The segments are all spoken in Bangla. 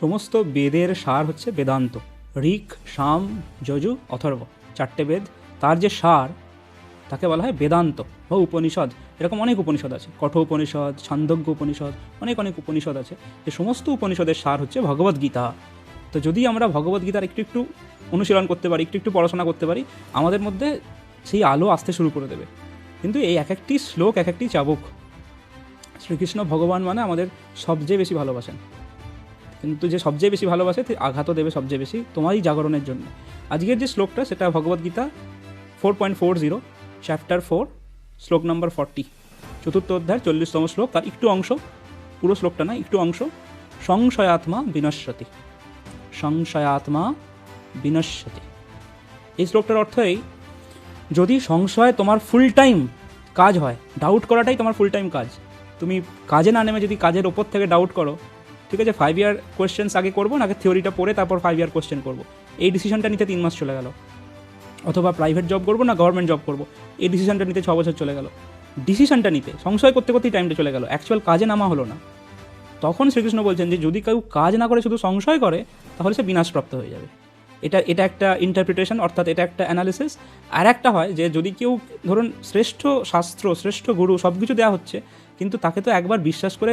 সমস্ত বেদের সার হচ্ছে বেদান্ত। ঋক, সাম, যজু অথর্ব, চারটে বেদ। তার যে সার, তাকে বলা হয় বেদান্ত বা উপনিষদ। এরকম অনেক উপনিষদ আছে। কঠ উপনিষদ, ছান্দজ্ঞ উপনিষদ, অনেক অনেক উপনিষদ আছে। যে সমস্ত উপনিষদের সার হচ্ছে ভগবদ্গীতা তো যদি আমরা ভগবদ্গীতার একটু একটু অনুশীলন করতে পারি, একটু একটু পড়াশোনা করতে পারি, আমাদের মধ্যে সেই আলো আসতে শুরু করে দেবে। কিন্তু এই এক একটি শ্লোক এক একটি চাবুক, শ্রীকৃষ্ণ ভগবান মানে আমাদের সবচেয়ে বেশি ভালোবাসেন। কিন্তু যে সবচেয়ে বেশি ভালোবাসে আঘাতও দেবে সবচেয়ে বেশি তোমারই জাগরণের জন্য। আজকের যে শ্লোকটা, সেটা Bhagavadgita four point four zero chapter four শ্লোক নম্বর ফর্টি চতুর্থ অধ্যায় চল্লিশতম শ্লোক, তার একটু অংশ, পুরো শ্লোকটা না, একটু অংশ। সংশয়াত্মা বিনশ্যতি। সংশয়াত্মা বিনশ্যতি। এই শ্লোকটার অর্থ এই, যদি সংশয় তোমার ফুল টাইম কাজ হয় ডাউট করাটাই তোমার ফুল টাইম কাজ। তুমি কাজে না নেমে যদি কাজের ওপর থেকে ডাউট করো ঠিক আছে ফাইভ ইয়ার কোয়েশ্চেন্স আগে করব না আগে থিওরিটা পড়ে তারপর ফাইভ ইয়ার কোয়েশ্চেন করব। এই ডিসিশনটা নিতে তিন মাস চলে গেল। অথবা প্রাইভেট জব করব না গভর্নমেন্ট জব করব। এই ডিসিশনটা নিতে ছ বছর চলে গেল। ডিসিশনটা নিতে, সংশয় করতে করতেই টাইমটা চলে গেল। অ্যাকচুয়াল কাজে নামা হলো না। তখন শ্রীকৃষ্ণ বলছেন যে, যদি কেউ কাজ না করে, শুধু সংশয় করে, তাহলে সে বিনাশপ্রাপ্ত হয়ে যাবে। এটা এটা একটা ইন্টারপ্রিটেশন অর্থাৎ এটা একটা অ্যানালিসিস আর একটা হয় যে, যদি কেউ, ধরুন, শ্রেষ্ঠ শাস্ত্র, শ্রেষ্ঠ গুরু সব কিছু দেওয়া হচ্ছে, কিন্তু তাকে তো একবার বিশ্বাস করে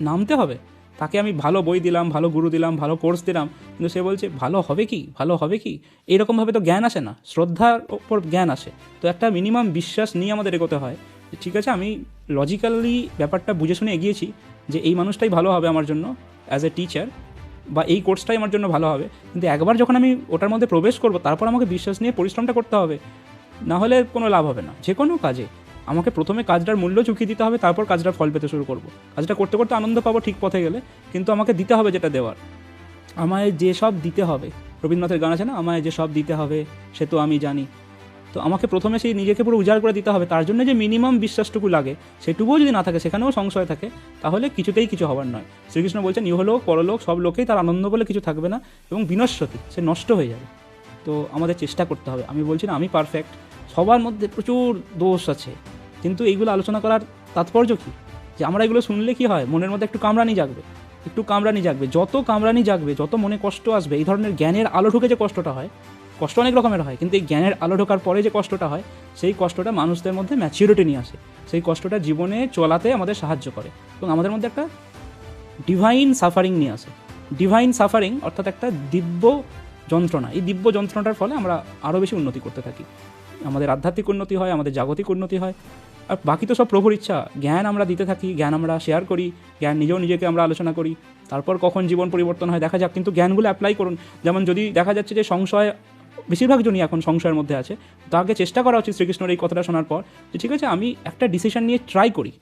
নামতে হবে। তাকে আমি ভালো বই দিলাম, ভালো গুরু দিলাম, ভালো কোর্স দিলাম, কিন্তু সে বলছে, ভালো হবে কি? ভালো হবে কি? এরকমভাবে তো জ্ঞান আসে না, শ্রদ্ধার ওপর জ্ঞান আসে। তো একটা মিনিমাম বিশ্বাস নিয়ে আমাদের এগোতে হয় ঠিক আছে, আমি লজিক্যালি ব্যাপারটা বুঝে শুনে এগিয়েছি যে, এই মানুষটাই ভালো হবে আমার জন্য অ্যাজ এ টিচার বা এই কোর্সটাই আমার জন্য ভালো হবে। কিন্তু একবার যখন আমি ওটার মধ্যে প্রবেশ করব, তারপর আমাকে বিশ্বাস নিয়ে পরিশ্রমটা করতে হবে, না হলে কোনো লাভ হবে না। যে কোনো কাজে। আমাকে প্রথমে কাজটার মূল্য চুকিয়ে দিতে হবে, তারপর কাজটার ফল পেতে শুরু করব। কাজটা করতে করতে আনন্দ পাবো ঠিক পথে গেলে, কিন্তু আমাকে দিতে হবে যেটা দেওয়ার। আমায় যে সব দিতে হবে, রবীন্দ্রনাথের গান আছে না, আমায় যে সব দিতে হবে, সে তো আমি জানি। তো আমাকে প্রথমে সেই নিজেকে পুরো উজাড় করে দিতে হবে, তার জন্য যে মিনিমাম বিশ্বাসটুকু লাগে, সেটুকুও যদি না থাকে, সেখানেও সংশয় থাকে, তাহলে কিছুতেই কিছু হবার নয়। শ্রীকৃষ্ণ বলছেন ইহলোক পরলোক সব লোকেই তার আনন্দ বলে কিছু থাকবে না এবং বিনশ্বতী, সে নষ্ট হয়ে যাবে। তো আমাদের চেষ্টা করতে হবে। আমি বলছি না, আমি পারফেক্ট সবার মধ্যে প্রচুর দোষ আছে। কিন্তু এইগুলো আলোচনা করার তাৎপর্য কী? যে আমরা এগুলো শুনলে কি হয়? মনের মধ্যে একটু কামরানি জাগবে। একটু কামরানি জাগবে। যত কামরানি জাগবে, যত মনে কষ্ট আসবে, এই ধরনের জ্ঞানের আলো ঢুকে যে কষ্টটা হয়, কষ্ট অনেক রকমের হয়, কিন্তু এই জ্ঞানের আলো ঢোকার পরে যে কষ্টটা হয়, সেই কষ্টটা মানুষদের মধ্যে ম্যাচিউরিটি নিয়ে আসে। সেই কষ্টটা জীবনে চলাতে আমাদের সাহায্য করে এবং আমাদের মধ্যে একটা ডিভাইন সাফারিং নিয়ে আসে। ডিভাইন সাফারিং অর্থাৎ একটা দিব্য যন্ত্রণা। এই দিব্য যন্ত্রণাটার ফলে আমরা আরও বেশি উন্নতি করতে থাকি। আমাদের আধ্যাত্মিক উন্নতি হয়, আমাদের জাগতিক উন্নতি হয়। আর বাকি তো সব প্রভুর ইচ্ছা। জ্ঞান আমরা দিতে থাকি, জ্ঞান আমরা শেয়ার করি, জ্ঞান নিজেও নিজেকে আমরা আলোচনা করি। তারপর কখন জীবন পরিবর্তন হয় দেখা যাক, কিন্তু জ্ঞানগুলো অ্যাপ্লাই করুন। যেমন যদি দেখা যাচ্ছে যে সংশয়, বেশিরভাগ জনই এখন সংশয়ের মধ্যে আছে তাকে চেষ্টা করা উচিত শ্রীকৃষ্ণর এই কথাটা শোনার পর যে, ঠিক আছে, আমি একটা ডিসিশন নিয়ে ট্রাই করি।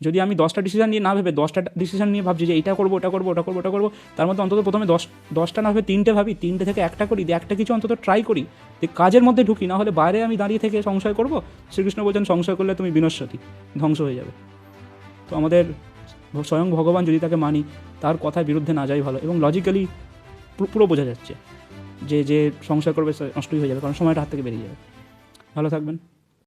যদি আমি দশটা ডিসিশন নিয়ে না ভেবে দশটা ডিসিশন নিয়ে ভাবছি যে এটা করব, ওটা করব ওটা করব ওটা করব, তার মধ্যে অন্তত প্রথমে দশ, দশটা না ভেবে তিনটে ভাবি, তিনটে থেকে একটা করি, দিয়ে একটা কিছু অন্তত ট্রাই করি, যে কাজের মধ্যে ঢুকি, না হলে বাইরে আমি দাঁড়িয়ে থেকে সংশয় করব, শ্রীকৃষ্ণ বলছেন সংশয় করলে তুমি বিনশ্বতী, ধ্বংস হয়ে যাবে। তো আমাদের স্বয়ং ভগবান যদি তাকে মানি, তার কথার বিরুদ্ধে না যাই ভালো, এবং লজিক্যালি পুরো বোঝা যাচ্ছে যে যে সংশয় করবে সে নষ্টই হয়ে যাবে, কারণ সময়টা হাত থেকে বেরিয়ে যাবে। ভালো থাকবেন।